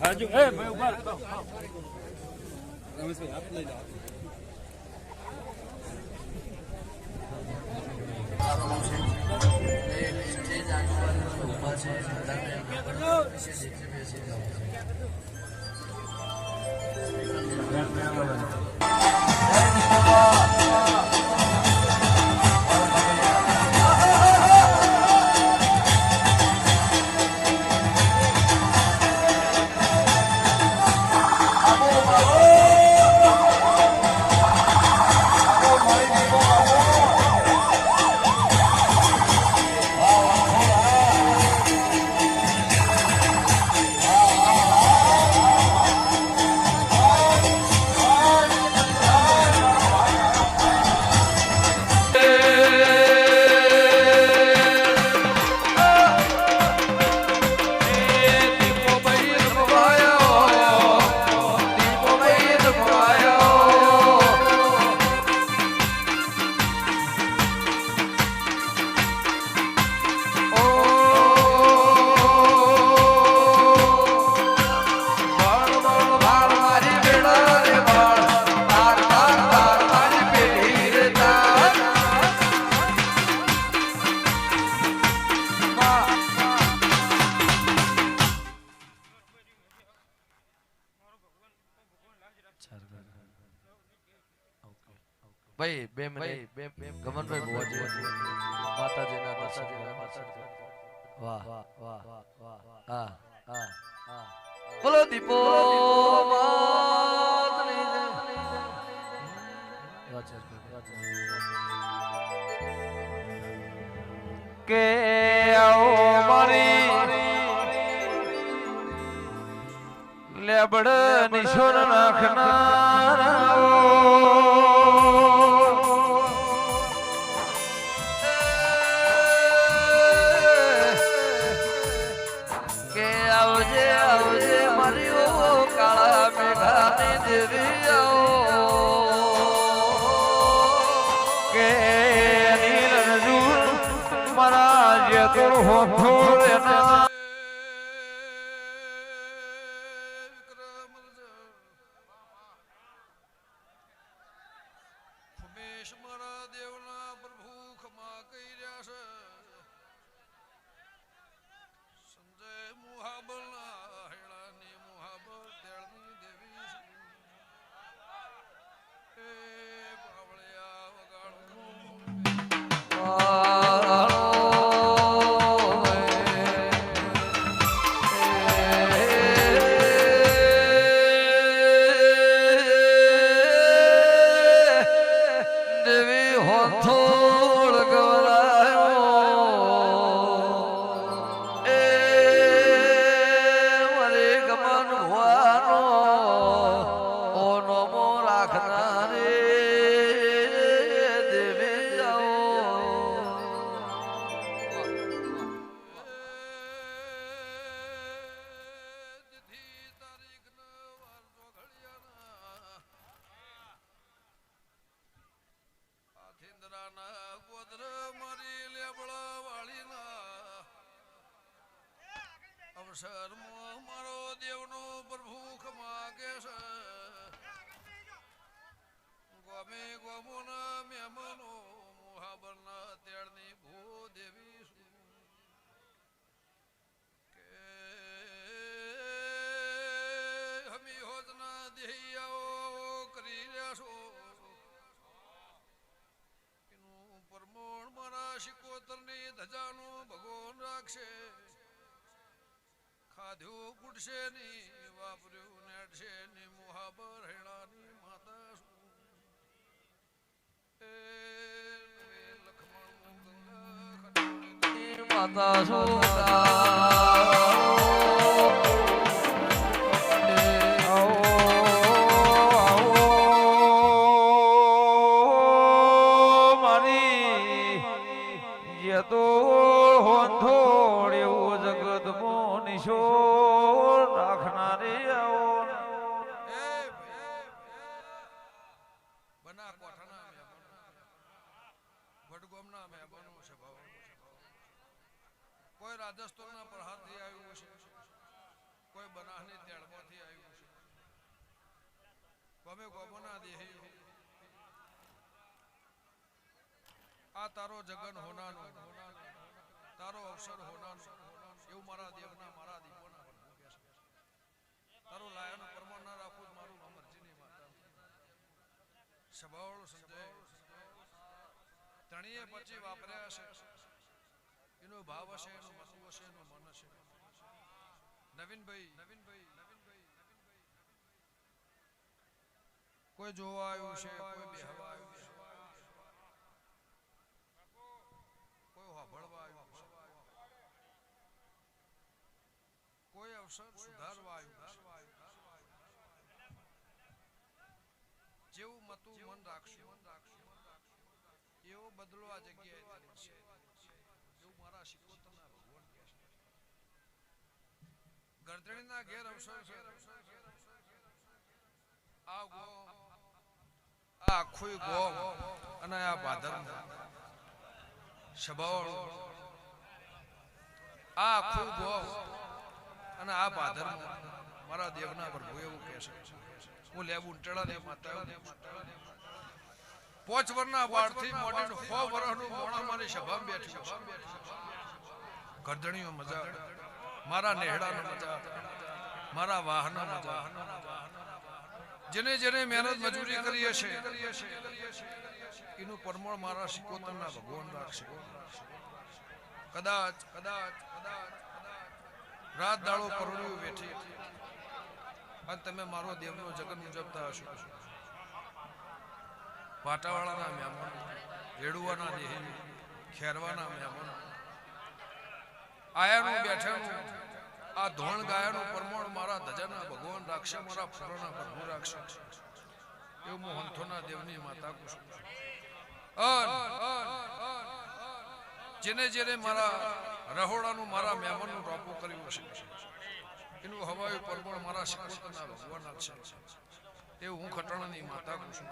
હાજુ એ ભાઈ ઉભા રહો. રમેશભાઈ આપ લઈ જાઓ ભાઈ બે મિનિટ બે ગમનભાઈ ભુવાજી માતાજીના દર્શન વાહ વાહ વાહ હા હા હા બોલો દીપો માતની જય. વાચર વાચર. કે આવો મારી લેબડ નિશોર નાખનારા તો હોઠોળ એના અવસર મારો દેવનો પ્રભુ ખમાગે છે ગોમે ગોમોના મહેમાનો મુહાબરના ભૂદેવી છું કે હમી હોતના દેહિયાઓ કરી રહ્યા છો? પરમોણ મારા શિકોતરની ધજાનું ભગવાન રાખશે. ખાધ્યું પૂટશે ની વાપર્યું નેડશે ની મુહાબર હેણાની માતા શું? એ લખમણ માતા સોતા બના કોઠાના મહેમાનો. વડગોમના મહેમાનો છે ભાવ. કોઈ રાજસ્થાનના પ્રહારથી આવ્યું છે કોઈ બનાસની તેડમાંથી આવ્યું છે ગમે ગોમના દેહી આ તારો જગન હોનાનો. તારો અવસર હોનાનો. એવું મારા દેવના, મારા દીપોના વડવું કહે છે. તારો લાયાનો પરમાણ ના રાખું જ મારું અમરજીની માતા સબળ સંજય. ત્રણેય પછી વાપર્યા છે. એનો ભાવ હશે, એનું મતું હશે, એનું મન હશે. નવીનભાઈ. નવીનભાઈ નવીનભાઈ કોઈ જોવા આવ્યું છે, કોઈ બેહવા આવ્યું છે. કોઈ સાંભળવા આવ્યું છે. કોઈ અવસર સુધારવા આવ્યું છે જેવું મતું મન રાખશું. એવો બદલો આ જગ્યાએ છે. એવું મારા શિકોતરના ભગવાન કહે છે. ગરદણીના ઘેર અવસર છે. આ ગો. આ આખું ગો અને આ ભાદર. સબળ. આ આખું ગો અને આ ભાદર. મારા દેવના પ્રભુ એવું કહે છે. હું લેવું ટેડા ને માતા પોચ વરના બાળથી મોડીને સો વરહનું મોણા મારી સભામાં બેઠી ગરદણીઓ મજા મારા નેહડાનો મજા મારા વાહનો મજા જેને જેને મહેનત મજૂરી કરી હશે એનું પરમળ મારા શિકોતરના ભગવાન રાખશે. કદાચ કદાચ કદાચ. રાત દાડો કરોડિયું બેઠી અને તમે મારો દેવનો જગન મુજબતા હશો. પાટાવાળાના મહેમાન, રેડુવાના દેહી, ખેરવાના મહેમાન. આયાનું બેઠાનું આ ધોણ ગાયાનું પરમોણ મારા ધજાના ભગવાન રાખશે, મારા ફળના પ્રભુ રાખશે. એવું હું હંથોના દેવની માતા કુશું છું. જેને જેને મારા રહોડાનું મારા મહેમાનનું રોપું કર્યું છે એનું હવાયું પરબળ મારા શિકોતરના ભગવાન છે. એવું હું ખટણની માતા કુશું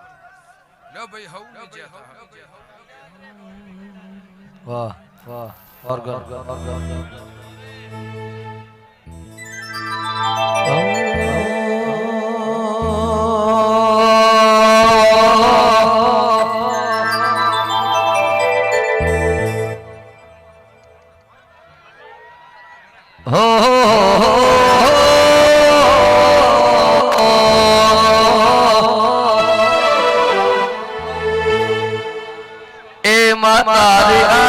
લે ભાઈ, હવ જે જેતા વાહ વાહ ઓર્ગન ઓર્ગન. એ માતા રે